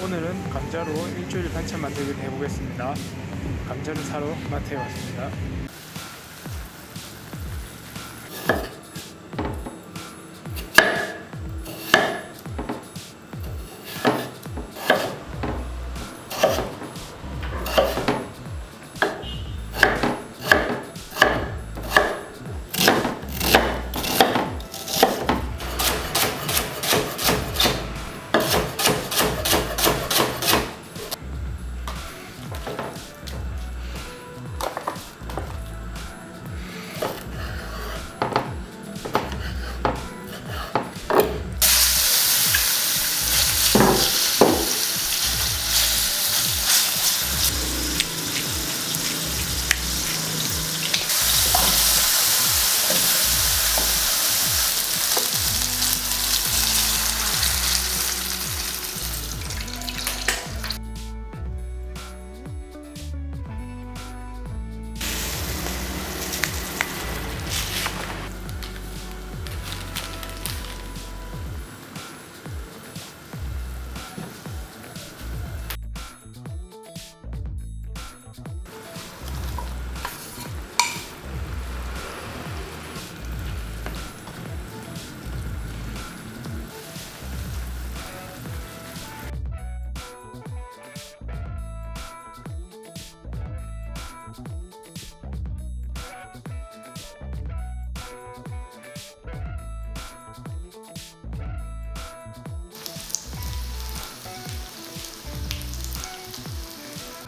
오늘은 감자로 일주일 반찬 만들기를 해보겠습니다. 감자를 사러 마트에 왔습니다.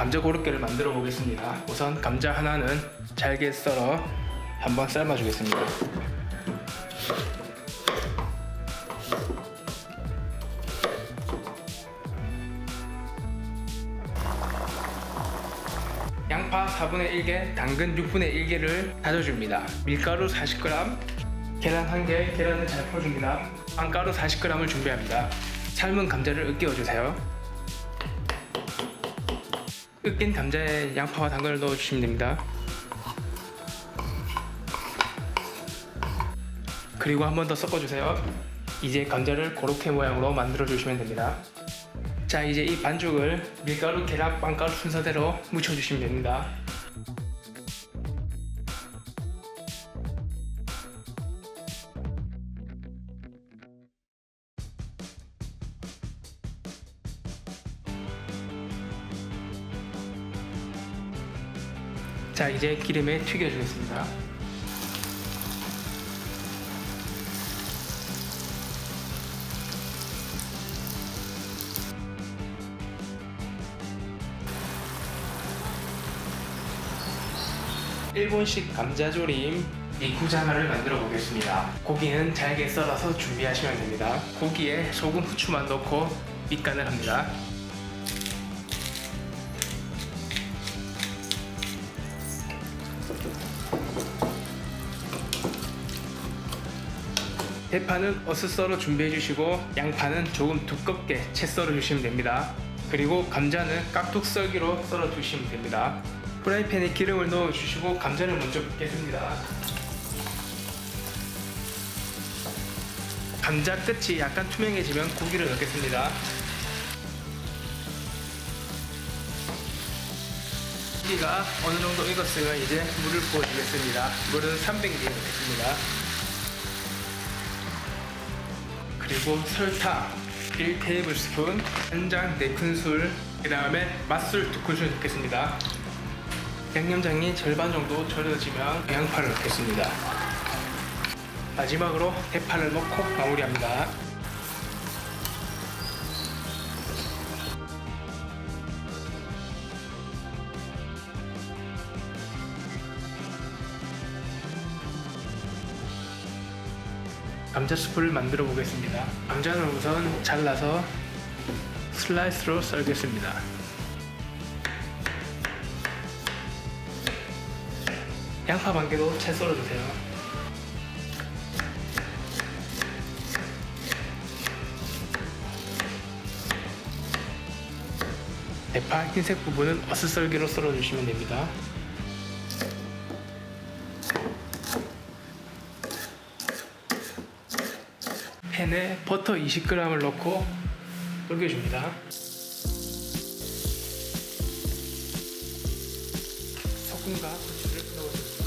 감자 고로케를 만들어 보겠습니다. 우선 감자 하나는 잘게 썰어 한번 삶아 주겠습니다. 양파 4분의 1개, 당근 6분의 1개를 다져줍니다. 밀가루 40g, 계란 1개, 계란을 잘 풀어줍니다. 빵가루 40g을 준비합니다. 삶은 감자를 으깨어 주세요. 으깬 감자에 양파와 당근을 넣어주시면 됩니다. 그리고 한 번 더 섞어주세요. 이제 감자를 고로케 모양으로 만들어 주시면 됩니다. 자 이제 이 반죽을 밀가루, 계란, 빵가루 순서대로 묻혀주시면 됩니다. 자 이제 기름에 튀겨주겠습니다. 일본식 감자조림 이구자마를 만들어 보겠습니다. 고기는 잘게 썰어서 준비하시면 됩니다. 고기에 소금, 후추만 넣고 밑간을 합니다. 대파는 어슷 썰어 준비해 주시고 양파는 조금 두껍게 채 썰어 주시면 됩니다. 그리고 감자는 깍둑 썰기로 썰어 주시면 됩니다. 프라이팬에 기름을 넣어 주시고 감자를 먼저 붓겠습니다. 감자 끝이 약간 투명해지면 고기를 넣겠습니다. 고기가 어느 정도 익었으면 이제 물을 부어주겠습니다. 물은 300ml 넣겠습니다. 그리고 설탕 1테이블스푼, 간장 4큰술, 그 다음에 맛술 2큰술 넣겠습니다. 양념장이 절반 정도 절여지면 양파를 넣겠습니다. 마지막으로 대파를 넣고 마무리합니다. 감자 수프를 만들어 보겠습니다. 감자는 우선 잘라서 슬라이스로 썰겠습니다. 양파 반 개도 채 썰어주세요. 대파 흰색 부분은 어슷썰기로 썰어주시면 됩니다. 팬에 버터 20g을 넣고 녹여줍니다. 소금과 고추를 넣어줍니다.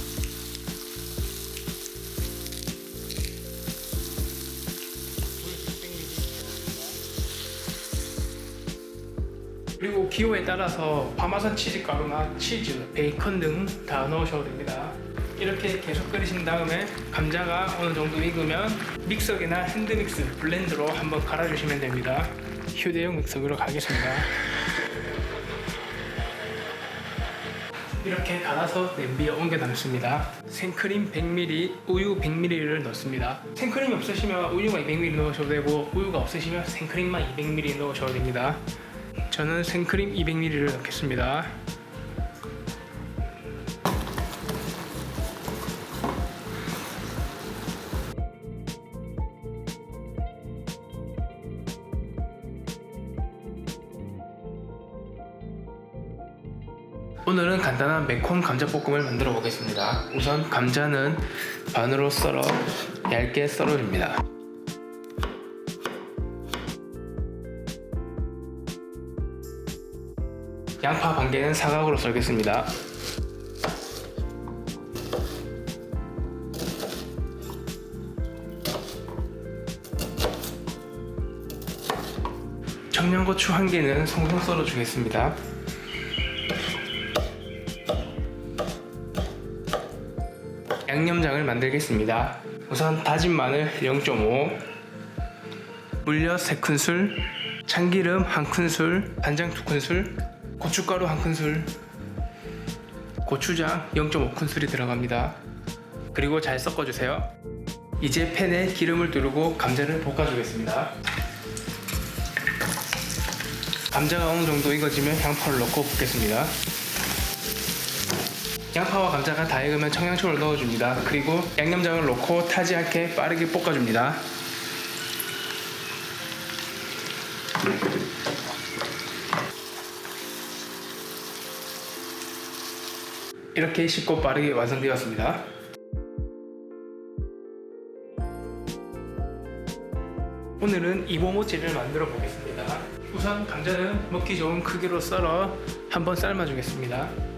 그리고 기호에 따라서 파마산 치즈 가루나 치즈, 베이컨 등 다 넣으셔도 됩니다. 이렇게 계속 끓이신 다음에 감자가 어느 정도 익으면 믹서기나 핸드믹스 블렌드로 한번 갈아주시면 됩니다. 휴대용 믹서기로 가겠습니다. 이렇게 갈아서 냄비에 옮겨 담습니다. 생크림 100ml, 우유 100ml를 넣습니다. 생크림이 없으시면 우유만 200ml 넣으셔도 되고 우유가 없으시면 생크림만 200ml 넣으셔도 됩니다. 저는 생크림 200ml를 넣겠습니다. 오늘은 간단한 매콤 감자볶음을 만들어 보겠습니다. 우선 감자는 반으로 썰어 얇게 썰어줍니다. 양파 반 개는 사각으로 썰겠습니다. 청양고추 한 개는 송송 썰어 주겠습니다. 양념장을 만들겠습니다. 우선 다진 마늘 0.5, 물엿 3큰술, 참기름 1큰술, 간장 2큰술, 고춧가루 1큰술, 고추장 0.5큰술이 들어갑니다. 그리고 잘 섞어주세요. 이제 팬에 기름을 두르고 감자를 볶아주겠습니다. 감자가 어느 정도 익어지면 양파를 넣고 볶겠습니다. 양파와 감자가 다 익으면 청양초를 넣어줍니다. 그리고 양념장을 넣고 타지 않게 빠르게 볶아줍니다. 이렇게 쉽고 빠르게 완성되었습니다. 오늘은 이모모찌를 만들어 보겠습니다. 우선 감자는 먹기 좋은 크기로 썰어 한번 삶아 주겠습니다.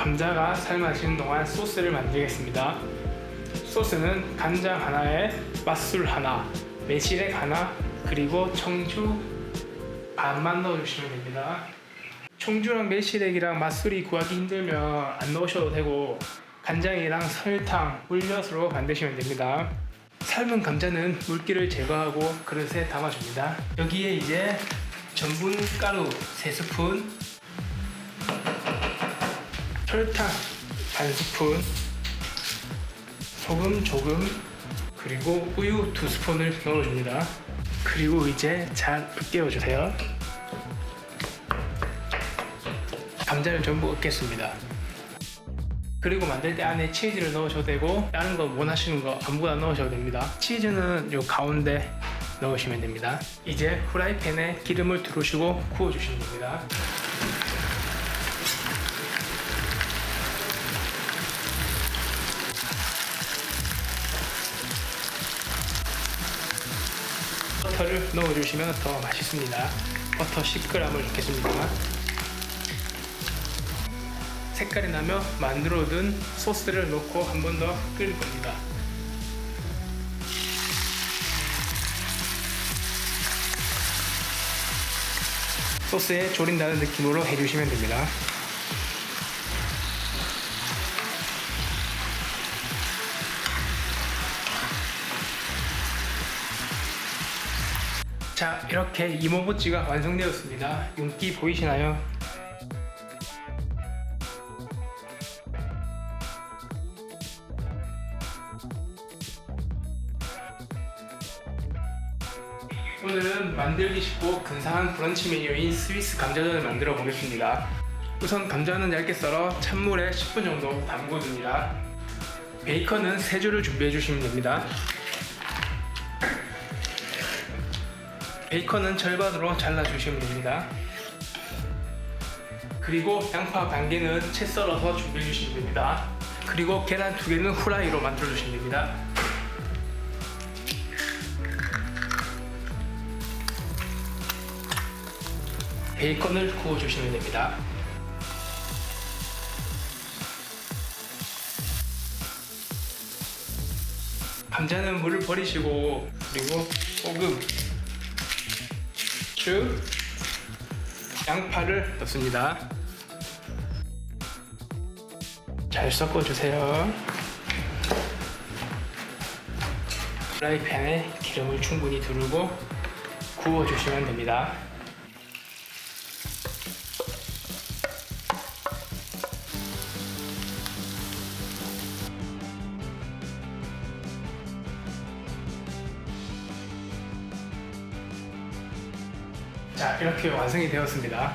감자가 삶아지는 동안 소스를 만들겠습니다. 소스는 간장 하나에 맛술 하나, 매실액 하나, 그리고 청주 반만 넣어주시면 됩니다. 청주랑 매실액이랑 맛술이 구하기 힘들면 안 넣으셔도 되고 간장이랑 설탕, 물엿으로 만드시면 됩니다. 삶은 감자는 물기를 제거하고 그릇에 담아줍니다. 여기에 이제 전분 가루 3스푼, 설탕 반 스푼, 소금 조금, 그리고 우유 두 스푼을 넣어줍니다. 그리고 이제 잘 으깨워주세요. 감자를 전부 으깼습니다. 그리고 만들 때 안에 치즈를 넣으셔도 되고 다른 거 원하시는 거 아무거나 넣으셔도 됩니다. 치즈는 요 가운데 넣으시면 됩니다. 이제 후라이팬에 기름을 두르시고 구워주시면 됩니다. 버터를 넣어주시면 더 맛있습니다. 버터 10g을 넣겠습니다. 색깔이 나면 만들어둔 소스를 넣고 한 번 더 끓일 겁니다. 소스에 조린다는 느낌으로 해주시면 됩니다. 자, 이렇게 이모모찌가 완성되었습니다. 윤기 보이시나요? 오늘은 만들기 쉽고 근사한 브런치 메뉴인 스위스 감자전을 만들어 보겠습니다. 우선 감자는 얇게 썰어 찬물에 10분 정도 담궈줍니다. 베이컨은 3줄을 준비해 주시면 됩니다. 베이컨은 절반으로 잘라주시면 됩니다. 그리고 양파 반 개는 채 썰어서 준비해 주시면 됩니다. 그리고 계란 두 개는 후라이로 만들어 주시면 됩니다. 베이컨을 구워 주시면 됩니다. 감자는 물을 버리시고 그리고 소금, 후추, 양파를 넣습니다. 잘 섞어주세요. 프라이팬에 기름을 충분히 두르고 구워주시면 됩니다. 자, 이렇게 완성이 되었습니다.